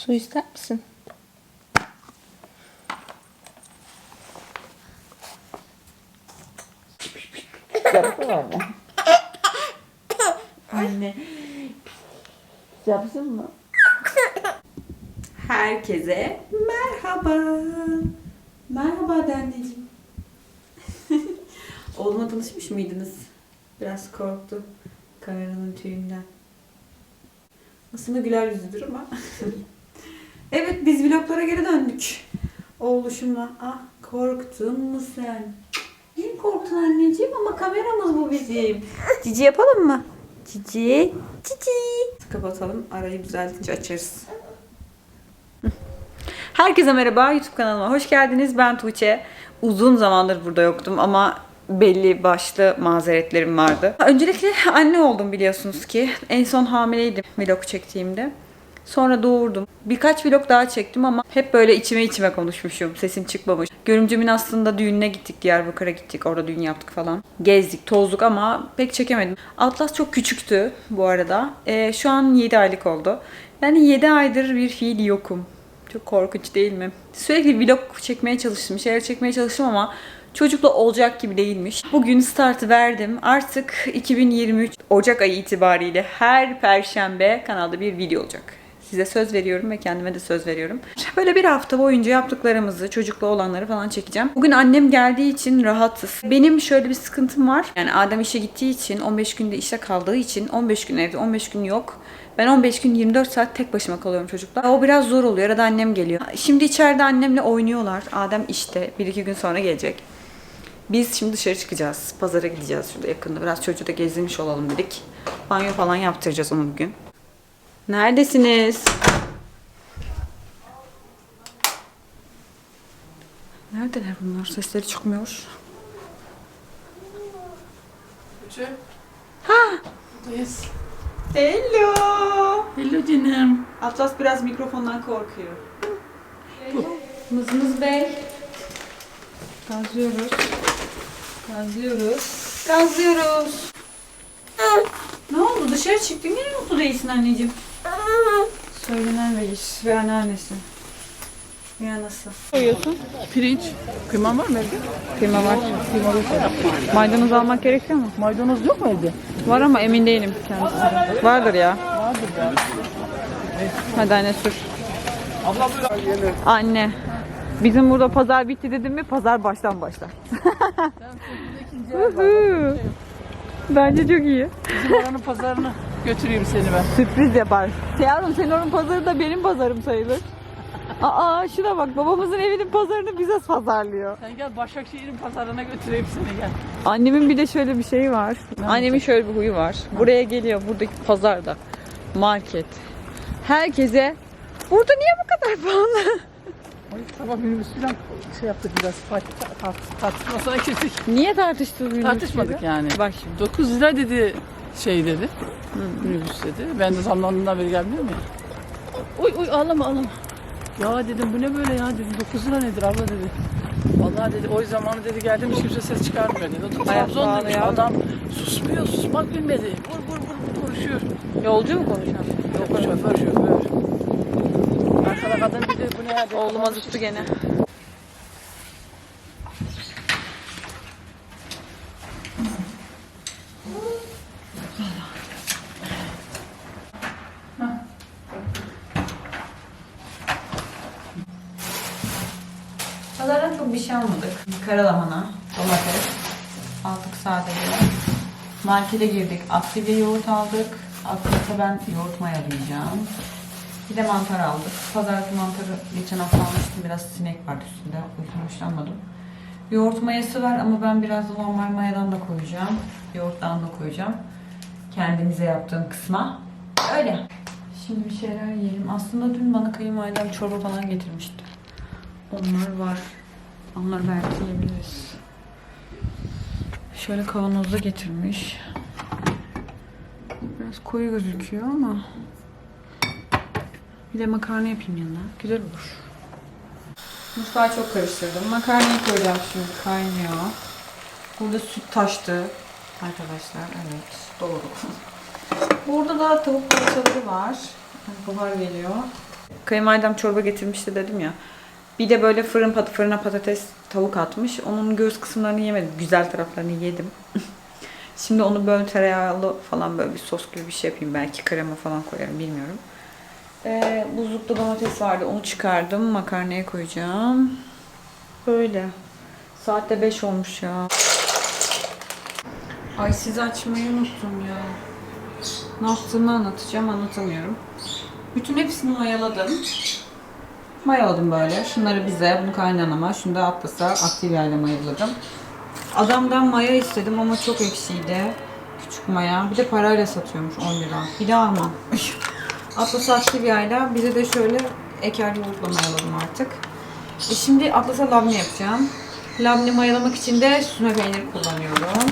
Su ister misin? Yapsana anne. Yapsın mı? Herkese merhaba. Merhaba de anneciğim. Oğlumla tanışmış mıydınız? Biraz korktu kameranın tüyünden. Aslında güler yüzlüdür ama. evet biz vloglara geri döndük. Oğluşumla. Ah korktun mu sen? Niye korktun anneciğim ama kameramız bu bizim. Cici yapalım mı? Cici. Cici. Kapatalım. Arayı düzeltince açarız. Herkese merhaba. YouTube kanalıma hoş geldiniz. Ben Tuğçe. Uzun zamandır burada yoktum ama belli başlı mazeretlerim vardı. Öncelikle anne oldum biliyorsunuz ki. En son hamileydim vlog çektiğimde. Sonra doğurdum. Birkaç vlog daha çektim ama hep böyle içime içime konuşmuşum. Sesim çıkmamış. Görümcemin aslında düğününe gittik. Diyarbakır'a gittik. Orada düğün yaptık falan. Gezdik, tozduk ama pek çekemedim. Atlas çok küçüktü bu arada. Ee, şu an 7 aylık oldu. Yani 7 aydır bir fiil yokum. Çok korkunç değil mi? Sürekli vlog çekmeye çalıştım, şeyler çekmeye çalıştım ama çocukla olacak gibi değilmiş. Bugün startı verdim. Artık 2023 Ocak ayı itibariyle her perşembe kanalda bir video olacak. Size söz veriyorum ve kendime de söz veriyorum. Böyle bir hafta boyunca yaptıklarımızı, çocukla olanları falan çekeceğim. Bugün annem geldiği için rahatız. Benim şöyle bir sıkıntım var. Yani Adem işe gittiği için, 15 günde işte kaldığı için 15 gün evde, 15 gün yok. Ben 15 gün 24 saat tek başıma kalıyorum çocuklar. O biraz zor oluyor. Arada annem geliyor. Şimdi içeride annemle oynuyorlar. Adem işte. Bir iki gün sonra gelecek. Biz şimdi dışarı çıkacağız. Pazara gideceğiz şurada yakında. Biraz çocuğu da gezdirmiş olalım dedik. Banyo falan yaptıracağız onu bugün. Neredesiniz? Neredeler bunlar? Sesleri çıkmıyor. Tuğçe. Buradayız. Hello. Hello canım. Atlas biraz mikrofondan korkuyor. Mızmız Bey. Gazlıyoruz. Gazlıyoruz. Gazlıyoruz. ne oldu? Dışarı çıktın. Niye mutlu değilsin anneciğim? Söylenen reis ve anneannesi. Ve anası. Koyuyorsun. Pirinç. Kıyman var mı evde? Kıyma var. Maydanoz almak gerekiyor mu? Maydanoz yok mu evde? Var ama emin değilim kendisi. Vardır ya. Vardır ya. Hadi anne sür. Anne. Bizim burada pazar bitti dedim mi pazar baştan başlar. Bence çok iyi. Bizim oranın pazarına götüreyim seni ben. Sürpriz yapar. Yavrum senin onun pazarı da benim pazarım sayılır. Aa şuna bak babamızın evinin pazarını bize pazarlıyor. Sen gel Başakşehir'in pazarına götüreyim seni gel. Annemin bir de şöyle bir şeyi var. Annemin şöyle bir huyu var. Buraya geliyor buradaki pazarda. Market. Herkese burada niye bu kadar pahalı? Ay, sabah minibüs falan şey yaptık biraz. Tart- Tartışmasına girdik. Niye tartıştınız? Tartışmadık yani. Bak şimdi. 9 lira dedi şey dedi. Minibüs dedi. Ben de zamlandığından beri gelmiyorum ya. Uy uy ağlama ağlama. Ya dedim bu ne böyle ya dedim 9 lira nedir abla dedi. Vallahi dedi o zamanı dedi geldim hiç kimse ses çıkarmıyor dedi. O da Hayat Trabzon pahalı demiş. ya. Adam susmuyor susmak bilmedi. Vur vur vur vur konuşuyor. Yolcu mu konuşan? Yok şoför şoför. Arkada kadın bir de bu ne ya dedi. Oğluma tuttu gene. Pazardan çok bir şey almadık. Karalahana, domates, aldık sadece. Markete girdik. Aktivye yoğurt aldık. Aktivye ben yoğurt mayalayacağım. Bir de mantar aldık. Pazartesi mantarı geçen hafta almıştım. Biraz sinek vardı üstünde. O yüzden hoşlanmadım. Yoğurt mayası var ama ben biraz normal mayadan da koyacağım. Yoğurttan da koyacağım. Kendimize yaptığım kısma. Öyle. Şimdi bir şeyler yiyelim. Aslında dün bana kayınvalidem çorba falan getirmişti. Onlar var. Onları belki yiyebiliriz. Şöyle kavanozda getirmiş. Biraz koyu gözüküyor ama bir de makarna yapayım yanına. Güzel olur. Mutfağı çok karıştırdım. Makarnayı koyacağım şimdi. Kaynıyor. Burada süt taştı. Arkadaşlar evet doğru. Burada da tavuk parçaları var. Buhar geliyor. Kayınvalidem çorba getirmişti dedim ya. Bir de böyle fırın pat fırına patates tavuk atmış. Onun göğüs kısımlarını yemedim. Güzel taraflarını yedim. Şimdi onu böyle tereyağlı falan böyle bir sos gibi bir şey yapayım. Belki krema falan koyarım bilmiyorum. Ee, buzlukta domates vardı. Onu çıkardım. Makarnaya koyacağım. Böyle. Saatte 5 olmuş ya. Ay siz açmayı unuttum ya. Ne yaptığımı anlatacağım. Anlatamıyorum. Bütün hepsini mayaladım. Mayaladım böyle. Şunları bize, bunu kaynanama, şunu da Atlas'a aktif yerle mayaladım. Adamdan maya istedim ama çok eksiydi. Küçük maya. Bir de parayla satıyormuş 10 lira. Bir de almam. Atlas'a aktif yayla. Bize de şöyle eker yoğurtla mayaladım artık. E şimdi Atlas'a labne yapacağım. Labne mayalamak için de süzme peynir kullanıyorum.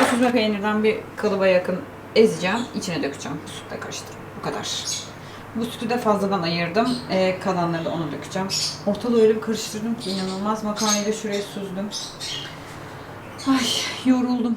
Bu süzme peynirden bir kalıba yakın ezeceğim. içine dökeceğim. Sütle karıştırıp. Bu kadar. Bu sütü de fazladan ayırdım. Ee, kalanları da ona dökeceğim. Ortalığı öyle bir karıştırdım ki inanılmaz. Makarnayı da şuraya süzdüm. Ay yoruldum.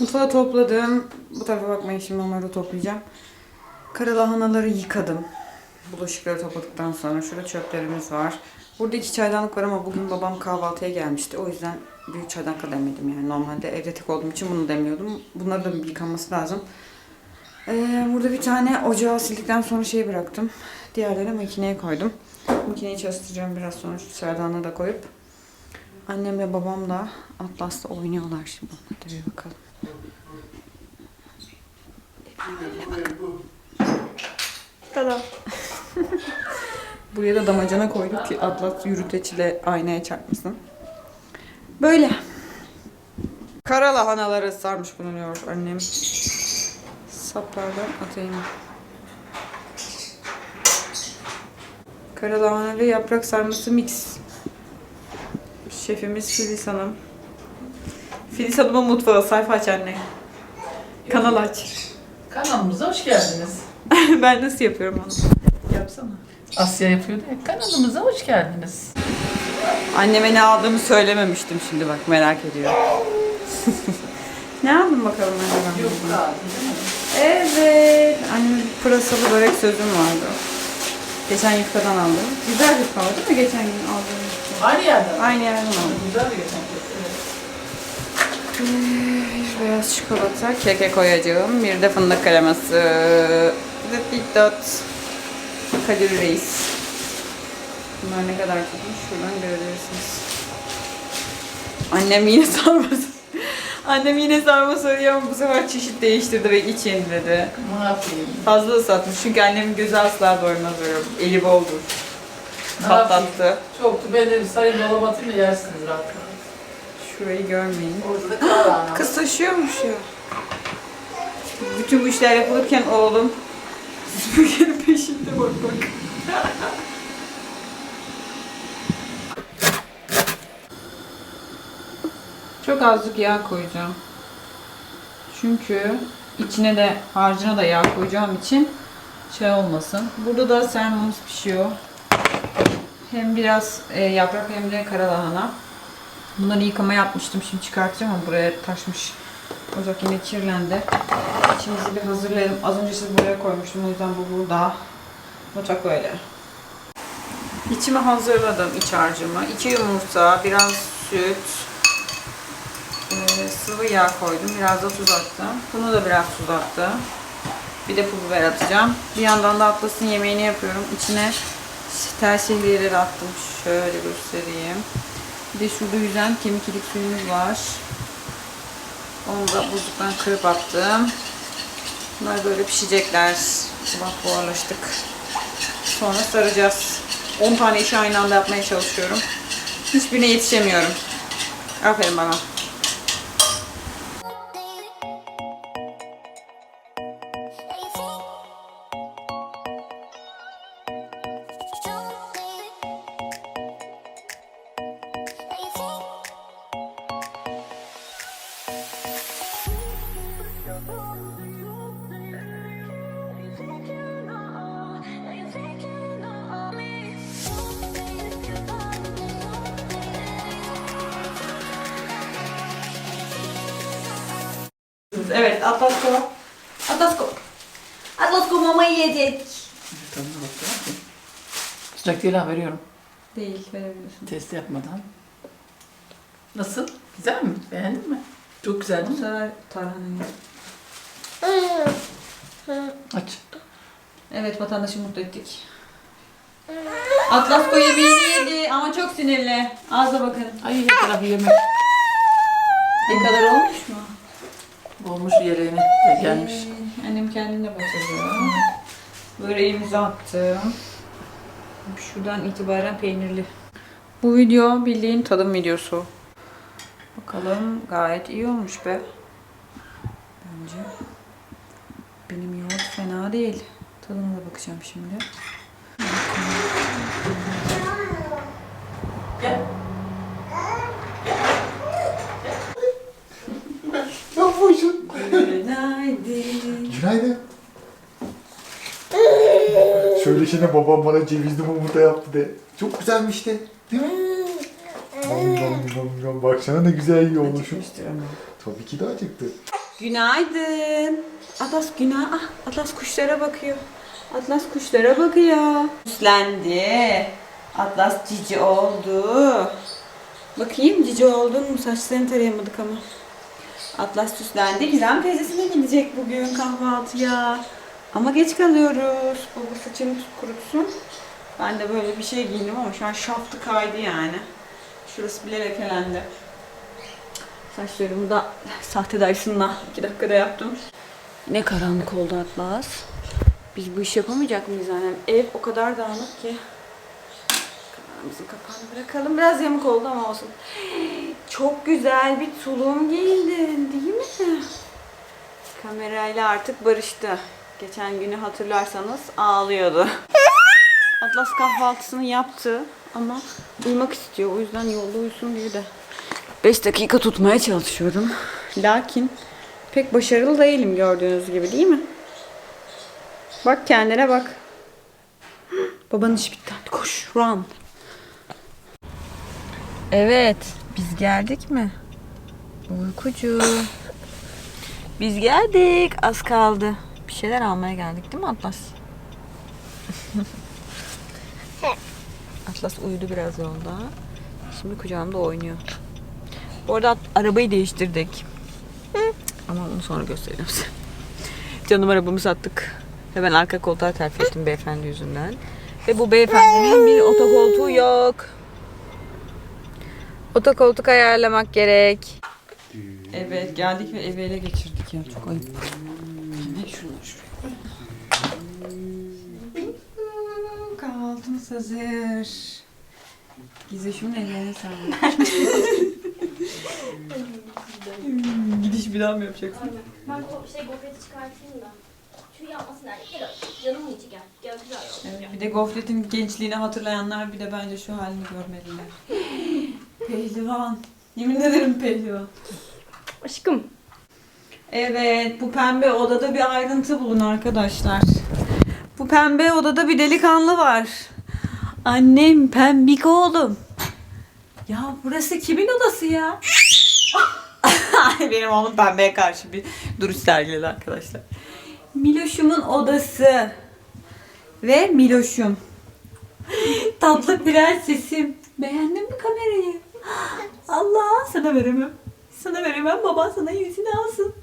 Mutfağı topladım. Bu tarafa bakmayın şimdi onları toplayacağım. Karalahanaları yıkadım. Bulaşıkları topladıktan sonra şurada çöplerimiz var. Burada iki çaydanlık var ama bugün babam kahvaltıya gelmişti. O yüzden büyük çaydanlık demedim yani. Normalde evde tek olduğum için bunu demiyordum. Bunları da yıkanması lazım. Ee, burada bir tane ocağı sildikten sonra şey bıraktım. Diğerlerini makineye koydum. Makineyi çalıştıracağım biraz sonra şu çaydanlığı da koyup. Annemle babam da Atlas'ta oynuyorlar şimdi. Bir bakalım. Tada. Buraya da damacana koyduk ki Atlas yürüteçle aynaya çarpmasın. Böyle. Kara lahanaları sarmış bulunuyor annem. Saplardan atayım. Kara lahana ve yaprak sarması mix. Şefimiz Filiz Hanım. Filiz Hanım'ın mutfağı sayfa aç anne. Kanal aç. Kanalımıza hoş geldiniz. ben nasıl yapıyorum onu? Yapsana. Asya yapıyordu ya. Kanalımıza hoş geldiniz. Anneme ne aldığımı söylememiştim şimdi bak merak ediyor. ne aldın bakalım anneme? Yok değil mi? Evet. Annemin pırasalı börek sözüm vardı. Geçen yufkadan aldım. Güzel yufka var değil mi geçen gün aldığım yufka? Aynı yerden. Aynı yerden aldım. Güzel bir geçen. Bir beyaz çikolata, keke koyacağım. Bir de fındık kreması. Bir dikdot. Kadir Reis. Bunlar ne kadar tutmuş şuradan görebilirsiniz. Annem yine sarması. Annem yine sarma soruyor ama bu sefer çeşit değiştirdi ve iç yeniledi. Ne yapayım? Fazla ıslatmış çünkü annemin gözü asla doymaz böyle. Eli boldur. Patlattı. Çoktu. Ben de atayım da yersiniz rahat rahat. Şurayı görmeyin. Kız taşıyormuş ya. Bütün bu işler yapılırken oğlum süpürgenin peşinde bak bak. Çok azıcık yağ koyacağım. Çünkü içine de harcına da yağ koyacağım için şey olmasın. Burada da sermamız pişiyor. Hem biraz e, yaprak hem de kara lahana. Bunları yıkama yapmıştım. Şimdi çıkartacağım ama buraya taşmış. Ocak yine kirlendi. İçimizi bir hazırlayalım. Az önce size buraya koymuştum. O yüzden bu burada. Mutfak böyle. İçimi hazırladım. iç harcımı. İki yumurta, biraz süt, e, sıvı yağ koydum. Biraz da tuz attım. Bunu da biraz tuz attım. Bir de pul biber atacağım. Bir yandan da Atlas'ın yemeğini yapıyorum. İçine tel şehriyeleri attım. Şöyle göstereyim. Bir de şurada yüzen kemik ilik suyumuz var. Onu da buzluktan kırıp attım. Bunlar böyle pişecekler. Sabah buharlaştık. Sonra saracağız. 10 tane işi aynı anda yapmaya çalışıyorum. Hiçbirine yetişemiyorum. Aferin bana. Evet Atlasko. Atlasko. Atlasko mamayı yedik. Tadına bakıyor. Sıcak değil ha veriyorum. Değil verebiliyorsun. Test yapmadan. Nasıl? Güzel mi? Beğendin mi? Çok güzel Bu değil mi? sefer tarhanayı. Aç. Evet vatandaşı mutlu ettik. Atlasko yemeğini yedi ama çok sinirli. Ağza bakın. Ay her tarafı yemek. Ne kadar olmuş mu? Olmuş yeleğine de gelmiş. Ee, annem kendine batırıyor. Böreğimizi attım. Şuradan itibaren peynirli. Bu video bildiğin tadım videosu. Bakalım gayet iyi olmuş be. Bence. Benim yoğurt fena değil. Tadına da bakacağım şimdi. Gel. Ne yapıyorsun? Günaydın. Günaydın. Söyleşene babam bana cevizli mumurta yaptı de. Çok güzelmiş de. Değil mi? Nom nom nom nom. Baksana ne güzel yiyor olmuşum. Tabii ki de acıktı. Günaydın. Atlas günah. Ah, Atlas kuşlara bakıyor. Atlas kuşlara bakıyor. Süslendi. Atlas cici oldu. Bakayım cici oldun mu? Saçlarını tarayamadık ama. Atlas süslendi. Gizem teyzesine gidecek bugün kahvaltıya. Ama geç kalıyoruz. Baba saçını kurutsun. Ben de böyle bir şey giyindim ama şu an şaftı kaydı yani. Şurası bile lekelendi. Saçlarımı da sahte Dyson'la 2 dakikada yaptım. Ne karanlık oldu Atlas. Biz bu işi yapamayacak mıyız annem? Ev o kadar dağınık ki. Kameramızın kapağını bırakalım. Biraz yamuk oldu ama olsun. Çok güzel bir tulum giydin değil mi? Kamerayla artık barıştı. Geçen günü hatırlarsanız ağlıyordu. Atlas kahvaltısını yaptı ama uyumak istiyor. O yüzden yolda uyusun diye de 5 dakika tutmaya çalışıyorum. Lakin pek başarılı değilim gördüğünüz gibi değil mi? Bak kendine bak. Babanın işi bitti. Koş. Run. Evet. Biz geldik mi? Uykucu. Biz geldik. Az kaldı. Bir şeyler almaya geldik değil mi Atlas? Atlas uyudu biraz yolda. Şimdi kucağımda oynuyor. Bu arada arabayı değiştirdik. Ama onu sonra göstereceğim size. Canım arabamı sattık. Ve ben arka koltuğa terfi ettim beyefendi yüzünden. Ve bu beyefendinin bir otokoltuğu yok. Otokoltuk ayarlamak gerek. Evet geldik ve evi ele geçirdik ya çok ayıp. Ne şunları şuraya koyalım. Kahvaltımız hazır. Gizeşimin ellerine sağlık. Gidiş bir daha mı yapacaksın? Ben şey gofreti çıkartayım da. Şu yapmasın. Gel canımın içi gel. Gel güzel. Evet, bir de gofretin gençliğini hatırlayanlar bir de bence şu halini görmeliler. Pehlivan. Yemin ederim pehlivan. Aşkım. Evet, bu pembe odada bir ayrıntı bulun arkadaşlar. Bu pembe odada bir delikanlı var. Annem pembik oğlum. Ya burası kimin odası ya? Benim oğlum pembeye karşı bir duruş sergiledi arkadaşlar. Miloş'umun odası. Ve Miloş'um. Tatlı prensesim. Beğendin mi kamerayı? Allah sana veremem. Sana veremem baba sana yenisini alsın.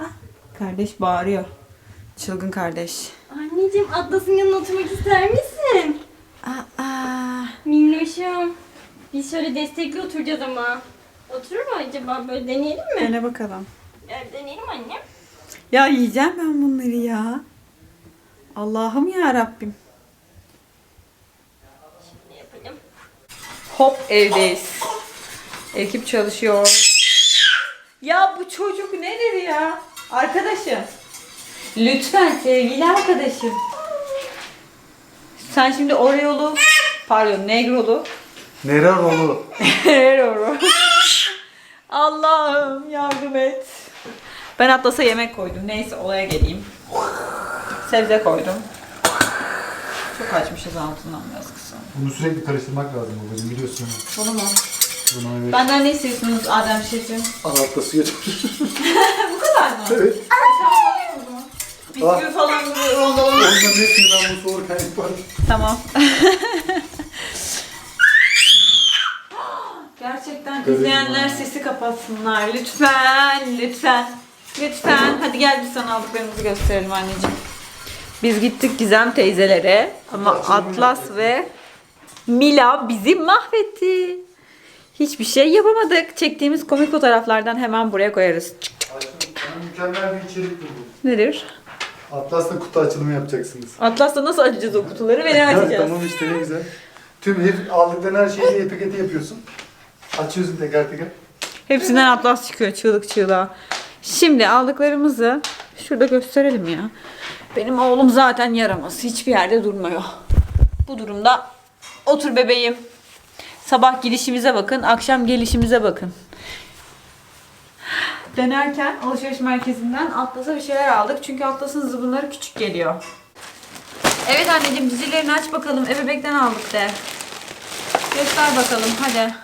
Ah, Kardeş bağırıyor. Çılgın kardeş. Anneciğim Atlas'ın yanına oturmak ister misin? Aa, Minnoşum. Biz şöyle destekli oturacağız ama. Oturur mu acaba? Böyle deneyelim mi? dene bakalım. Evet, deneyelim annem. Ya yiyeceğim ben bunları ya. Allah'ım ya Rabbim. Ne yapalım? Hop evdeyiz. Ekip çalışıyor. Ya bu çocuk nedir ya? Arkadaşım. Lütfen sevgili arkadaşım. Sen şimdi Oreo'lu, pardon Negro'lu. Nerarolu. Negro. Allah'ım yardım et. Ben Atlas'a yemek koydum. Neyse olaya geleyim. Sebze koydum. Çok açmışız altından biraz kısa. Bunu sürekli karıştırmak lazım babacığım biliyorsun. Bunu mu? Bunu evet. Benden ne istiyorsunuz Adem Şef'im? Anatlası götür. Bu kadar mı? Evet. Bisküvi falan böyle rondalı. Onların hepsini ben bu soğurken yaparım. Tamam. Gerçekten Böyle izleyenler bir- sesi kapatsınlar. Lütfen, lütfen. Lütfen. Hadi gel biz sana aldıklarımızı gösterelim anneciğim. Biz gittik Gizem teyzelere ama Atlas ve Mila bizi mahvetti. Hiçbir şey yapamadık. Çektiğimiz komik fotoğraflardan hemen buraya koyarız. Çık. Sana mükemmel bir içerik buldum. Nedir? Atlas'la kutu açılımı yapacaksınız. Atlas'la nasıl açacağız o kutuları ve ne açacağız? tamam işte ne güzel. Tüm hep aldıkların her şeyi etiketi yapıyorsun. Açıyorsun teker teker. Hepsinden atlas çıkıyor çığlık çığlığa. Şimdi aldıklarımızı şurada gösterelim ya. Benim oğlum zaten yaramaz. Hiçbir yerde durmuyor. Bu durumda otur bebeğim. Sabah gidişimize bakın, akşam gelişimize bakın. Dönerken alışveriş merkezinden Atlas'a bir şeyler aldık. Çünkü Atlas'ın zıbınları küçük geliyor. Evet anneciğim dizilerini aç bakalım. Ebebekten aldık de. Göster bakalım hadi.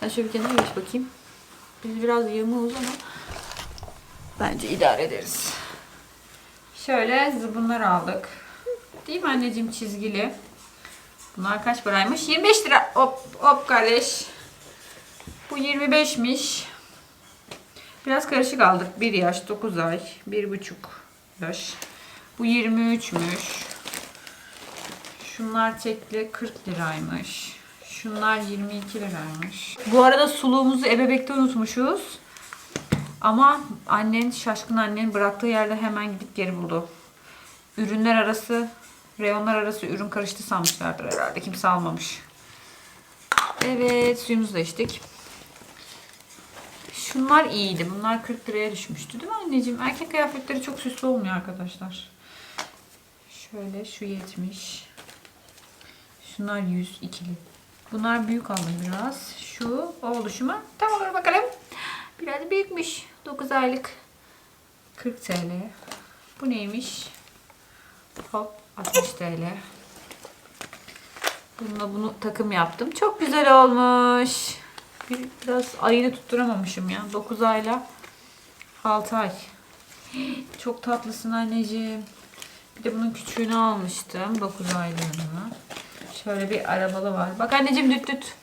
Sen şöyle bir kenara geç bakayım. Biz biraz yığımız ama bence idare ederiz. Şöyle zıbınlar aldık. Değil mi anneciğim çizgili? Bunlar kaç paraymış? 25 lira. Hop hop kardeş. Bu 25'miş. Biraz karışık aldık. 1 yaş, 9 ay, 1,5 yaş. Bu 23'müş. Şunlar çekli 40 liraymış. Şunlar 22 liraymış. Bu arada suluğumuzu ebebekte unutmuşuz. Ama annen, şaşkın annen bıraktığı yerde hemen gidip geri buldu. Ürünler arası, reyonlar arası ürün karıştı sanmışlardır herhalde. Kimse almamış. Evet, suyumuzu da içtik. Şunlar iyiydi. Bunlar 40 liraya düşmüştü değil mi anneciğim? Erkek kıyafetleri çok süslü olmuyor arkadaşlar. Şöyle şu 70. Şunlar 100 ikili. Bunlar büyük aldım biraz. Şu mu? Tamam dur bakalım. Biraz büyükmüş. 9 aylık. 40 TL. Bu neymiş? Hop 60 TL. Bununla bunu takım yaptım. Çok güzel olmuş. Bir, biraz ayını tutturamamışım ya. 9 ayla 6 ay. Çok tatlısın anneciğim. Bir de bunun küçüğünü almıştım. 9 aylığını. Şöyle bir arabalı var. Bak anneciğim düt düt.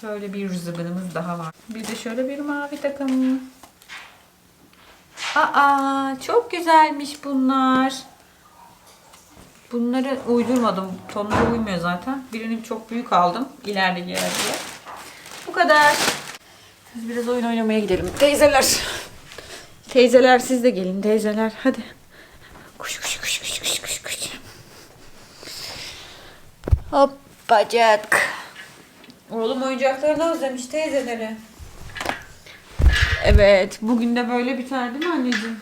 Şöyle bir zıbınımız daha var. Bir de şöyle bir mavi takım. Aa çok güzelmiş bunlar. Bunları uydurmadım. Tonları uymuyor zaten. Birini çok büyük aldım. İleride giyer diye. Bu kadar. Biz biraz oyun oynamaya gidelim. Teyzeler. Teyzeler siz de gelin teyzeler. Hadi. Kuş kuş kuş kuş kuş kuş kuş. Hoppacık. Oğlum oyuncaklarını özlemiş teyzeleri. Evet. Bugün de böyle biter değil mi anneciğim?